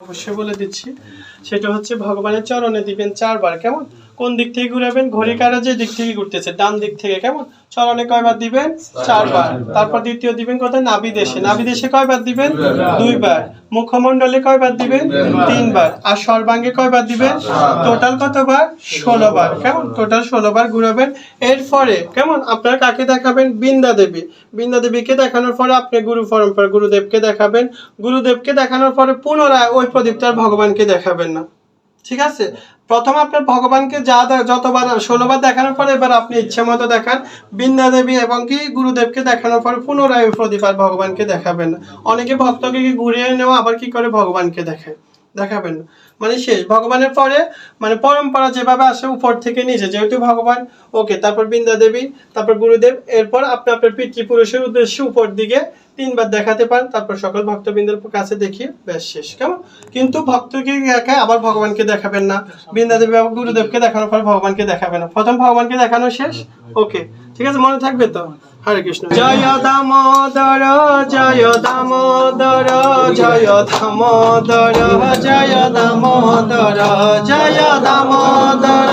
অবশ্যই বলে দিচ্ছি। সেটা হচ্ছে ভগবানের চরণে দিবেন চারবার। কেমন? কোন দিক থেকে ঘুরাবেন? ঘড়ি কাটা যে দিক থেকে ঘুরতেছে ডান দিক থেকে কেমন? চরণে কয়বার দিবেন? চারবার। তারপর দ্বিতীয় দিবেন কোথায়? নাভি দেশে নাভি দেশে কয়বার দিবেন? দুইবার। মুখমণ্ডলে কয়বার দিবেন? তিনবার। আর সর্বাঙ্গে কয়বার দিবেন? টোটাল কতবার? ষোলোবার। কেমন? টোটাল ষোলোবার ঘুরাবেন। এরপরে কেমন? আপনারা কাকে দেখাবেন? বৃন্দা দেবী। বৃন্দা দেবীকে দেখানোর পরে আপনি গুরু পরম্পরা গুরুদেবকে দেখাবেন। গুরুদেবকে দেখানোর পরে পুনরায় ওই প্রদীপটার ভগবানকে দেখাবেন না। ঠিক আছে? প্রথম আপনার ভগবানকে যা যতবার ষোলোবার দেখানোর পরে এবার আপনি ইচ্ছে মতো দেখান। বৃন্দা দেবী এবং কি গুরুদেবকে দেখানোর পর পুনরায় প্রদীপ আর ভগবানকে দেখাবেন। অনেকে ভক্তকে ঘুরিয়ে নেওয়া, আবার কি করে ভগবানকে দেখে দেখাবেন। না মানে শেষ। ভগবানের পরে মানে পরম্পরা যেভাবে আসে উপর থেকে নিচে, যেহেতু ভগবান, ওকে, তারপর বৃন্দা দেবী তারপর গুরুদেব, এরপর আপনি আপনার পিতৃপুরুষের উদ্দেশ্যে উপর দিকে তিনবার দেখাতে পারেন, তারপর সকল ভক্তবৃন্দের কাছে দেখিয়ে ব্যাস শেষ। কেমন? কিন্তু ভক্তকে দেখায় আবার ভগবানকে দেখাবেন না। বৃন্দা দেবী গুরুদেবকে দেখানোর পর ভগবানকে দেখাবেন না। প্রথম ভগবানকে দেখানো শেষ? ওকে। ঠিক আছে, মনে থাকবে তো? হরে কৃষ্ণ। জয় দামোদর জয় দামোদর জয় দামোদর জয় দামোদর। জয় দামোদর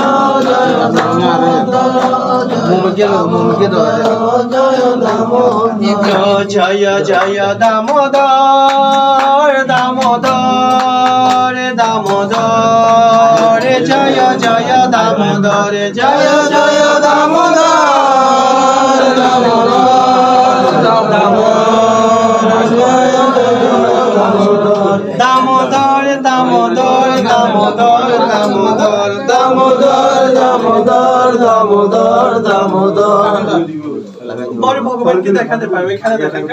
জয়। জয় দামোদর দামোদর দামোদর জয় জয় দামোদর জয় জয় দামোদর দামোদর দামোদর দামোদর দামোদর দামোদর দামোদর দামোদর। বড় ভগবানকে দেখাতে পারবে এখানে দেখেন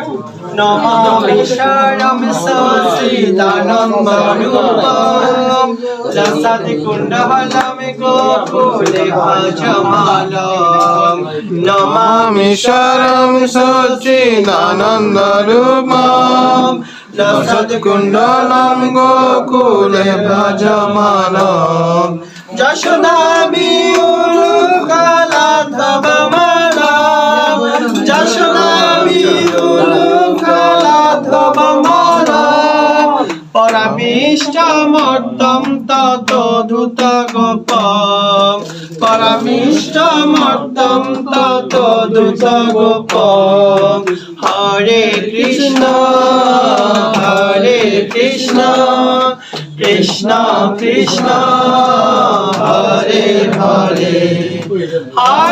নমামি শরম সচিদানন্দ রূপম লসাতি কুণ্ডহলম গোকুলে ভজমালম। নমামি শরম সচিদানন্দরূপম সৎকুণ্ডলম গোকুলে ব্রজমালম যশোদাবি উলুকা পরমিষ্টমর্দম তত ধুত গোপম পরমিষ্টমর্দম তত ধুত গোপম হরে কৃষ্ণ হরে কৃষ্ণ কৃষ্ণ কৃষ্ণ হরে হরে। হরে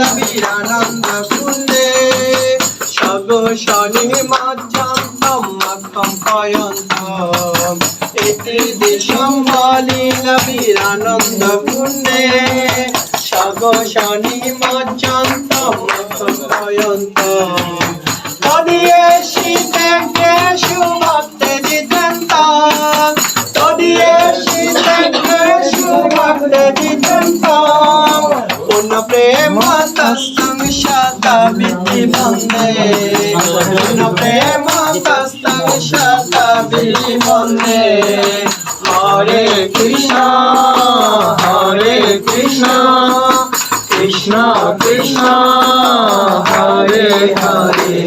বিলাপীর আনন্দ ফুলে সগ শনি মজ্জম সম্মকম কয়ন্তম। এতে দেশম বলিলাপীর আনন্দ ফুলে সগ শনি মজ্জম সম্মকম কয়ন্তম। तस्तंग शताब्दी वंदे कृष्ण प्रेम तस्तंग शताब्दी वंदे हरे कृष्ण हरे कृष्ण कृष्ण कृष्ण हरे हरे